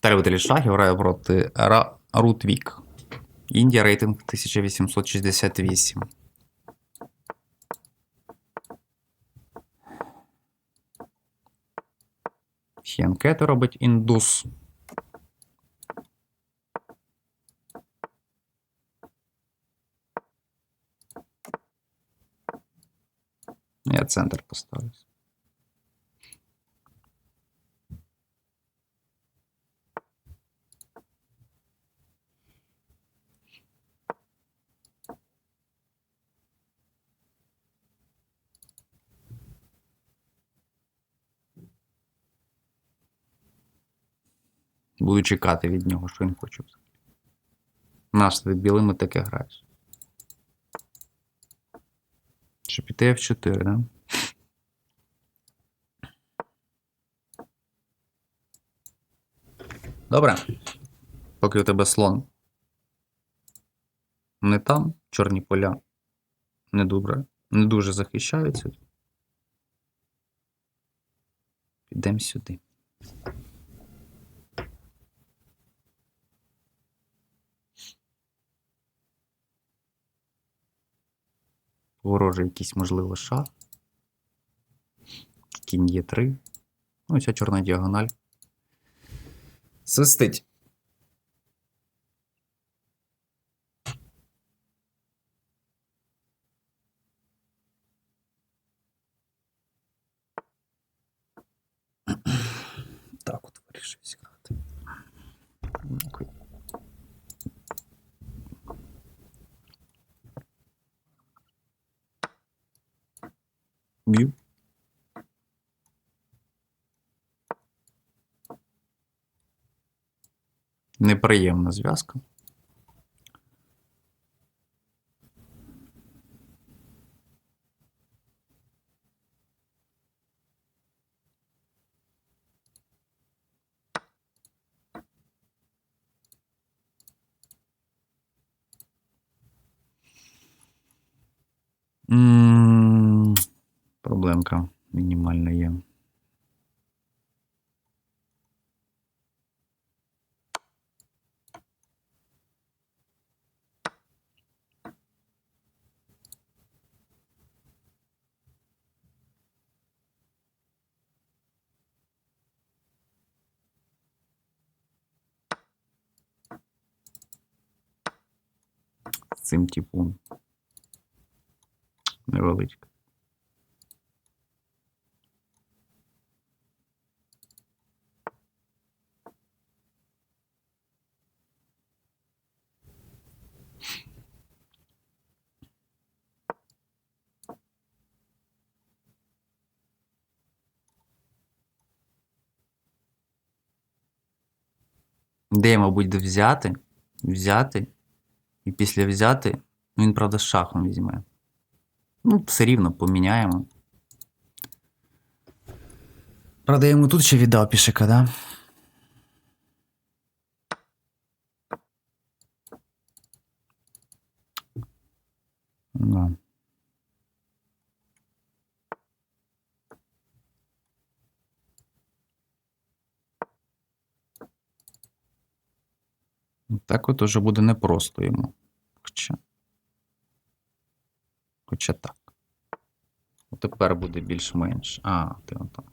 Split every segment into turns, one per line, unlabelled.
Старий шахів грає проти Ра... Рутвік. Індія рейтинг 1868. Хенкети робить індус. Я центр поставлю. Буду чекати від нього, що він хоче. Наш ти білими таке граєш. Щоб піти F4, да? Добре. Поки у тебе слон. Не там, чорні поля. Не добре. Не дуже захищаються. Підемо сюди. Ворожий якийсь, можливо, шах. Кінь є 3. Ну, ця чорна діагональ. Свистить. Так от вирішив Б'ю. Неприємна зв'язка. Проблемка мінімальна є. З цим типом. Невеличка. Де, мабуть, де взяти? Взяти. І після взяти. Ну, він, правда, з шахом візьме. Ну, все рівно поміняємо. Правда, я йому тут ще віддав пішика, да? Да. Так от уже буде непросто йому. Хоча. Хоча так. Тепер буде більш-менш. А, ти он там.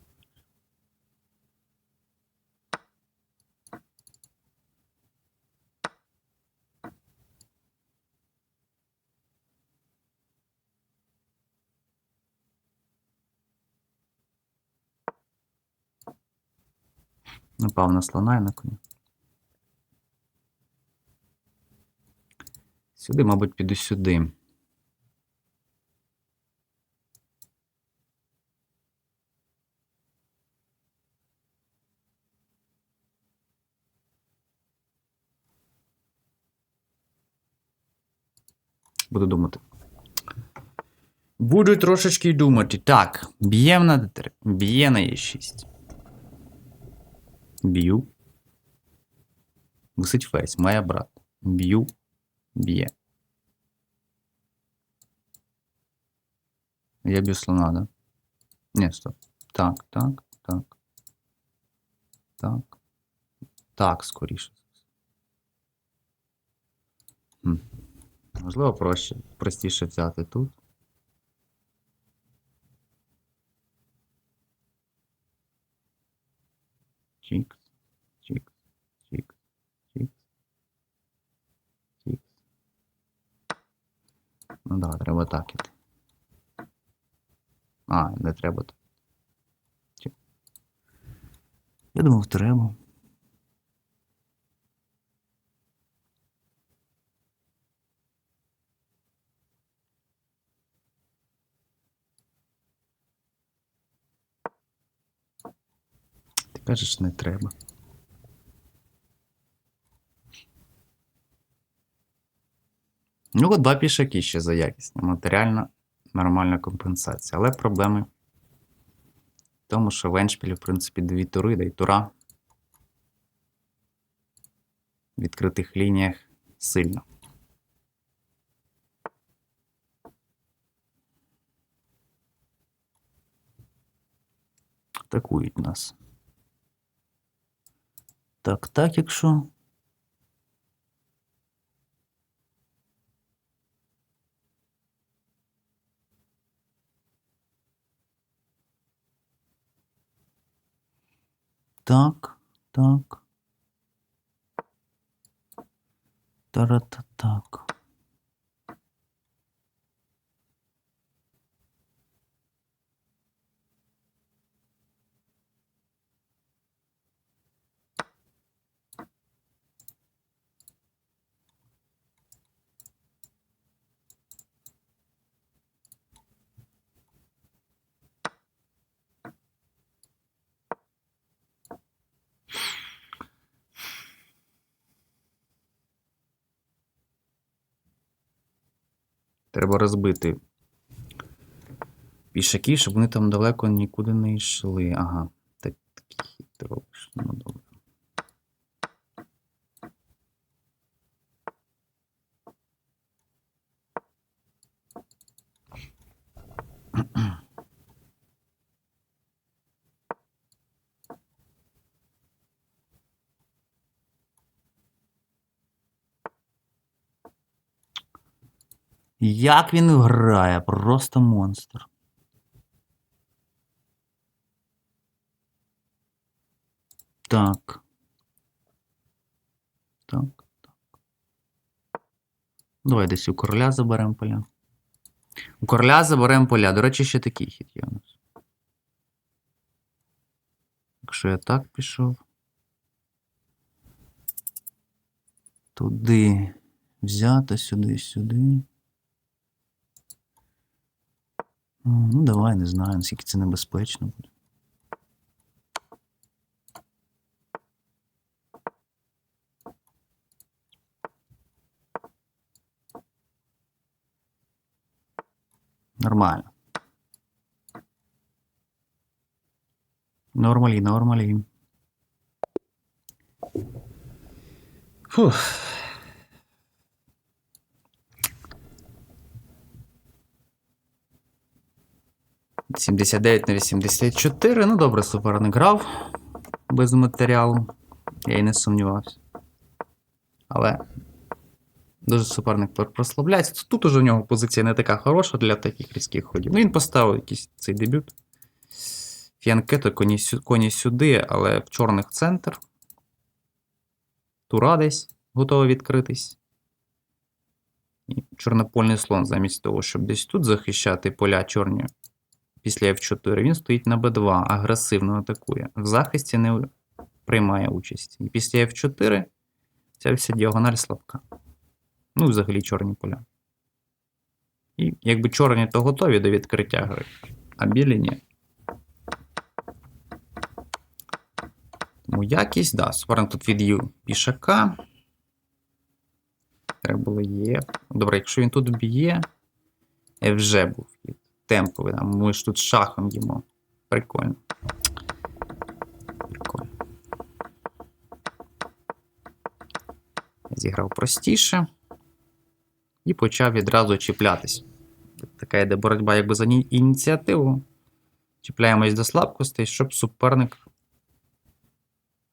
Напав на слона і на коня. Сюди, мабуть, піду сюди. Буду думати. Буду трошечки думати. Так, б'єм на d3. Б'є на e6. Б'ю. Висить фейс, має брат. Б'ю. Б'є. Я б'ю слона, да? Ні, стоп. Так, так, так. Так. Так, скоріше. Можливо, проще, простіше взяти тут. Чікс, чікс, чікс, чікс, чікс. Ну да, треба так іти. А, не треба. Я думав, треба. Ти кажеш, не треба. Ну, от два пішаки ще за якісні. Матеріальна нормальна компенсація. Але проблеми в тому, що в Еншпілі, в принципі, дві тури, да й тура в відкритих лініях сильно. Атакують нас. Так, так, якщо. Так, так. Тарата так. Треба розбити пішаків, щоб вони там далеко нікуди не йшли. Ага, так, такий хід ти робиш. Ну, добре. Як він грає, просто монстр. Так. Так, так. Давай десь у короля заберемо поля. У короля заберемо поля. До речі, ще такий хід є у нас. Якщо я так пішов. Туди взяти, сюди, сюди. Ну, давай, не знаю, наскільки це небезпечно буде. Нормально. Нормалі, нормалі. Фух. Сімдесят дев'ять на 84. Ну, добре, суперник грав без матеріалу. Я й не сумнівався. Але дуже суперник пр- прославляється. Тут уже в нього позиція не така хороша для таких різких ходів. Ну, він поставив якийсь цей дебют. Фіанкето коні, коні сюди, але в чорних центр. Тура десь готова відкритись. І чорнопольний слон, замість того, щоб десь тут захищати поля чорні після F4, він стоїть на B2, агресивно атакує. В захисті не приймає участь. І після F4 ця вся діагональ слабка. Ну, взагалі чорні поля. І якби чорні то готові до відкриття гри, а білі ні. Тому якість, да, суперник тут від'їв пішака. Треба було є. Добре, якщо він тут б'є, вже був хід. Темповий. Там, ми ж тут шахом їмо. Прикольно. Прикольно. Зіграв простіше. І почав відразу чіплятись. Така йде боротьба якби за ініціативу. Чіпляємось до слабкостей, щоб суперник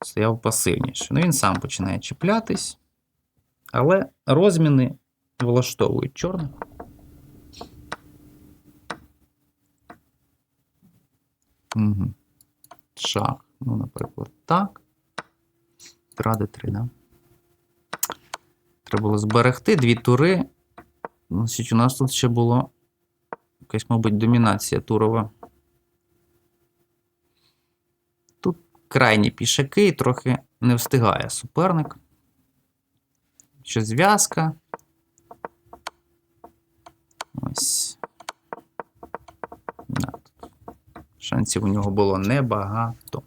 стояв пасивніше. Ну, він сам починає чіплятись, але розміни влаштовують чорних. Угу. Шах. Ну, наприклад, так. Ради 3, да? Треба було зберегти дві тури. Значить, у нас тут ще було якась, мабуть, домінація турова. Тут крайні пішаки і трохи не встигає суперник. Ще зв'язка. Ось. Да, тут Шансів у нього було небагато.